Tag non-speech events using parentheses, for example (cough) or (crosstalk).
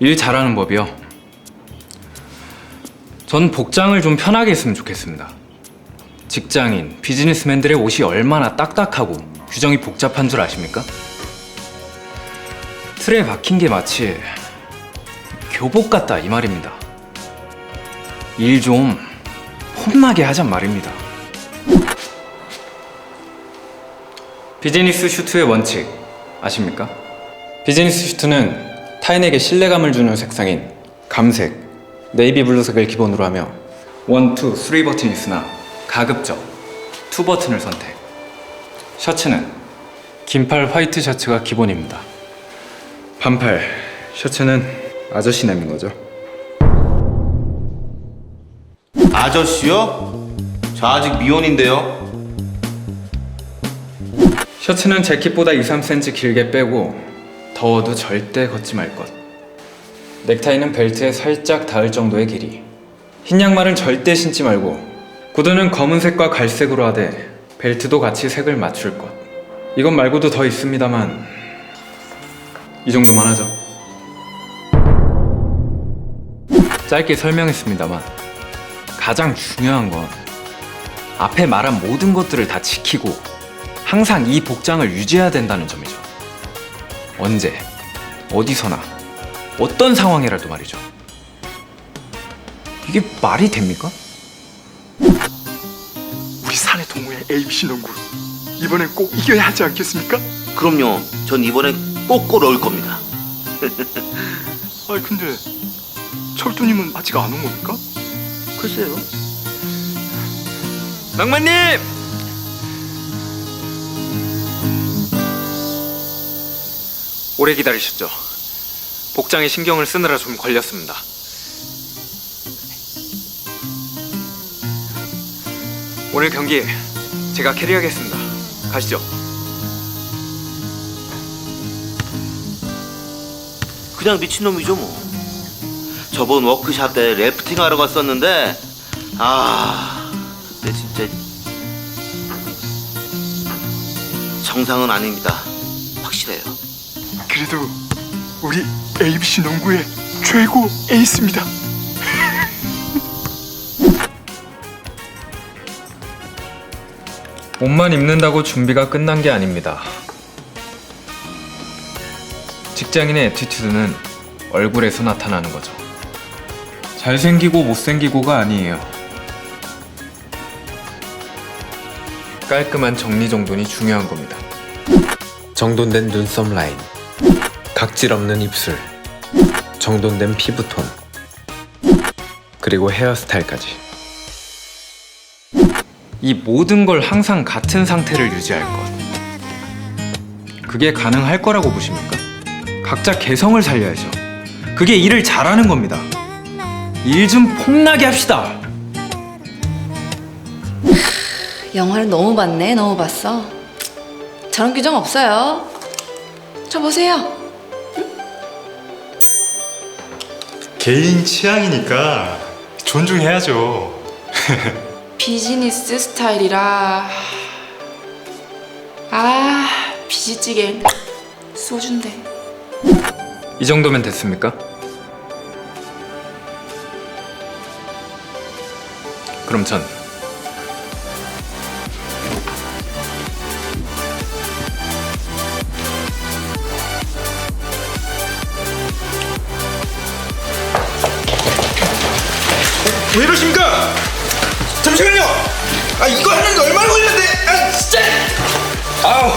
일 잘하는 법이요. 전 복장을 좀 편하게 했으면 좋겠습니다. 직장인, 비즈니스맨들의 옷이 얼마나 딱딱하고 규정이 복잡한 줄 아십니까? 틀에 박힌 게 마치 교복 같다 이 말입니다. 일 좀 폼나게 하잔 말입니다. 비즈니스 슈트의 원칙 아십니까? 비즈니스 슈트는 타인에게 신뢰감을 주는 색상인 감색, 네이비 블루색을 기본으로 하며 원, 투, 쓰리 버튼이 있으나 가급적 투 버튼을 선택. 셔츠는 긴팔 화이트 셔츠가 기본입니다. 반팔 셔츠는 아저씨 내는 거죠. 아저씨요? 저 아직 미혼인데요. 셔츠는 재킷보다 2, 3cm 길게 빼고 더워도 절대 걷지 말 것. 넥타이는 벨트에 살짝 닿을 정도의 길이. 흰 양말은 절대 신지 말고 구두는 검은색과 갈색으로 하되 벨트도 같이 색을 맞출 것. 이것 말고도 더 있습니다만 이 정도만 하죠. 짧게 설명했습니다만 가장 중요한 건 앞에 말한 모든 것들을 다 지키고 항상 이 복장을 유지해야 된다는 점이죠. 언제, 어디서나, 어떤 상황이라도 말이죠. 이게 말이 됩니까? 우리 사내 동호회 ABC 농구 이번엔 꼭 이겨야 하지 않겠습니까? 그럼요. 전 이번엔 꼭꼭 넣을 겁니다. (laughs) 아니 근데 철두님은 아직 안 온 겁니까? 글쎄요. 낭만님! 오래 기다리셨죠? 복장에 신경을 쓰느라 좀 걸렸습니다. 오늘 경기 제가 캐리하겠습니다. 가시죠. 그냥 미친놈이죠 뭐. 저번 워크샵 때 래프팅 하러 갔었는데 아 그때 진짜 정상은 아닙니다. 확실해요. 그래도 우리 ABC 농구의 최고 에이스입니다. (laughs) 옷만 입는다고 준비가 끝난 게 아닙니다. 직장인의 애티튜드는 얼굴에서 나타나는 거죠. 잘생기고 못생기고가 아니에요. 깔끔한 정리정돈이 중요한 겁니다. 정돈된 눈썹 라인, 각질 없는 입술, 정돈된 피부톤, 그리고 헤어스타일까지. 이 모든 걸 항상 같은 상태를 유지할 것. 그게 가능할 거라고 보십니까? 각자 개성을 살려야죠. 그게 일을 잘하는 겁니다. 일좀 폼나게 합시다. 영화를 너무 봤네, 너무 봤어. 저런 규정 없어요. 저 보세요. 개인 취향이니까 존중해야죠. (laughs) 비즈니스 스타일이라. 아, 비지찌개. 소준데. 이 정도면 됐습니까? 그럼 전 왜 이러십니까? 잠시만요. 아 이거 하는데 얼마나 걸렸는데? 아 진짜. 아우